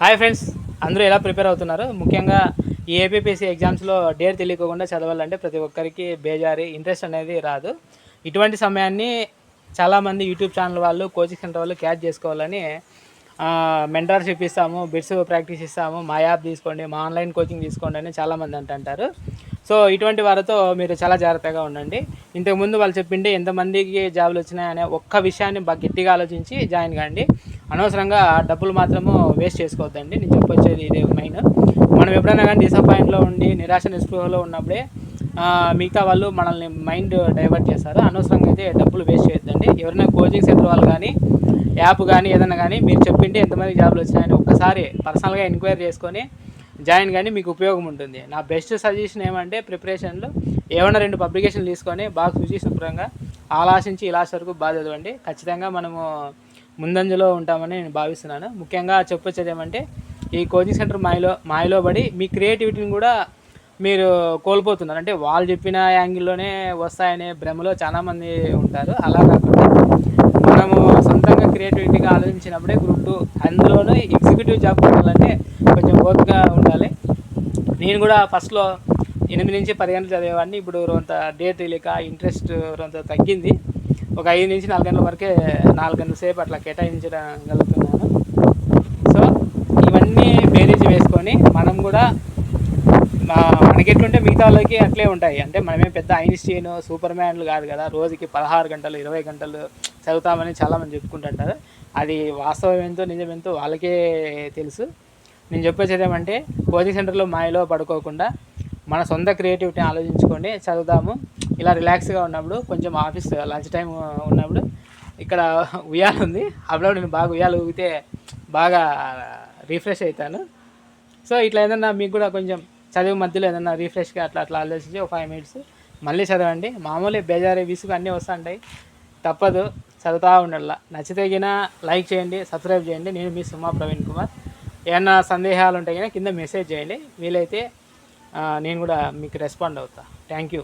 Hi friends అందరూ ఎలా prepare అవుతున్నారు? ముఖ్యంగా ఈ ఏపీపీసీ ఎగ్జామ్స్లో డేర్ తెలియకుండా చదవాలంటే ప్రతి ఒక్కరికి బేజారి ఇంట్రెస్ట్ అనేది రాదు. ఇటువంటి సమయాన్ని చాలామంది యూట్యూబ్ ఛానల్ వాళ్ళు కోచింగ్ సెంటర్ వాళ్ళు క్యాచ్ చేసుకోవాలని మెంటర్షిప్ ఇస్తాము బిట్స్ ప్రాక్టీస్ ఇస్తాము మా యాప్ తీసుకోండి మా ఆన్లైన్ కోచింగ్ తీసుకోండి అని చాలామంది అంటుంటారు. సో ఇటువంటి వారితో మీరు చాలా జాగ్రత్తగా ఉండండి. ఇంతకుముందు వాళ్ళు చెప్పిండే ఎంతమందికి జాబులు వచ్చినాయనే ఒక్క విషయాన్ని బాగా గట్టిగా ఆలోచించి జాయిన్ కాండి. అనవసరంగా డబ్బులు మాత్రము వేస్ట్ చేసుకోవద్దండి. నేను చెప్పొచ్చేది ఇదే మెయిన్ మనం ఎప్పుడైనా కానీ డిసప్పాయింట్లో ఉండి నిరాశ నిస్పృహలో ఉన్నప్పుడే మిగతా వాళ్ళు మనల్ని మైండ్ డైవర్ట్ చేస్తారు. అనవసరంగా అయితే డబ్బులు వేస్ట్ చేయొద్దండి. ఎవరైనా కోచింగ్ సెంటర్ వాళ్ళు కానీ యాప్ కానీ ఏదైనా కానీ మీరు చెప్పింటే ఎంతమంది జాబులు వచ్చినాయని ఒక్కసారి పర్సనల్గా ఎంక్వైరీ చేసుకొని జాయిన్ కానీ మీకు ఉపయోగం ఉంటుంది. నా బెస్ట్ సజెషన్ ఏమంటే ప్రిపరేషన్లో ఏమైనా రెండు పబ్లికేషన్లు తీసుకొని బాగా చూసి శుభ్రంగా ఆలాశించి ఇలాస్ వరకు బాగా చదవండి. ఖచ్చితంగా మనము ముందంజలో ఉంటామని నేను భావిస్తున్నాను. ముఖ్యంగా చెప్పొచ్చేది ఏమంటే ఈ కోచింగ్ సెంటర్ మాయలో మాయలో పడి మీ క్రియేటివిటీని కూడా మీరు కోల్పోతున్నారు. అంటే వాళ్ళు చెప్పిన యాంగిల్లోనే వస్తాయనే భ్రమలో చాలామంది ఉంటారు. అలా కాకుండా క్రియేటివిటీగా ఆలోచించినప్పుడే గ్రూప్ టూ అందులోనూ ఎగ్జిక్యూటివ్ జాబ్ కావాలంటే కొంచెం ఓపికగా ఉండాలి. నేను కూడా ఫస్ట్లో ఎనిమిది నుంచి పది గంటలు చదివేవాడిని. ఇప్పుడు కొంత డేట్ తెలియక ఇంట్రెస్ట్ కొంత తగ్గింది. ఒక ఐదు నుంచి నాలుగు గంటల వరకే నాలుగు గంటల సేపు అట్లా కేటాయించడం గలుగుతున్నాను సో ఇవన్నీ బేరీజ్ వేసుకొని మనం కూడా మా- మనకి ఎట్లుంటే మిగతా వాళ్ళకి అట్లే ఉంటాయి. అంటే మనమే పెద్ద ఐన్స్టీన్ సూపర్ మ్యాన్లు కాదు కదా. రోజుకి పదహారు గంటలు ఇరవై గంటలు చదువుతామని చాలామంది చెప్పుకుంటుంటారు. అది వాస్తవం ఎంతో నిజం ఎంతో వాళ్ళకే తెలుసు. నేను చెప్పేది ఏమంటే కోచింగ్ సెంటర్లో మాయలో పడుకోకుండా మన సొంత క్రియేటివిటీ ఆలోచించుకొని చదువుదాము. ఇలా రిలాక్స్గా ఉన్నప్పుడు కొంచెం ఆఫీస్ లంచ్ టైం ఉన్నప్పుడు ఇక్కడ ఉయ్యాల ఉంది. అప్పుడు నేను బాగా ఉయ్యాలు ఊగితే బాగా రిఫ్రెష్ అవుతాను. సో ఇట్లా ఏదన్నా మీకు కూడా కొంచెం చదువు మధ్యలో ఏదన్నా రిఫ్రెష్గా అట్లా అట్లా ఆలోచించి ఒక ఫైవ్ మినిట్స్ మళ్ళీ చదవండి. మామూలు బేజారు విసుగు అన్నీ వస్తుంటాయి. తప్పదు. చదువుతూ ఉండాల. నచ్చితే గిన లైక్ చేయండి సబ్స్క్రైబ్ చేయండి. నేను మీ సుమా ప్రవీణ్ కుమార్. ఏమన్నా సందేహాలు ఉంటే కింద మెసేజ్ చేయండి. వీలైతే నేను కూడా మీకు రెస్పాండ్ అవుతా. Thank you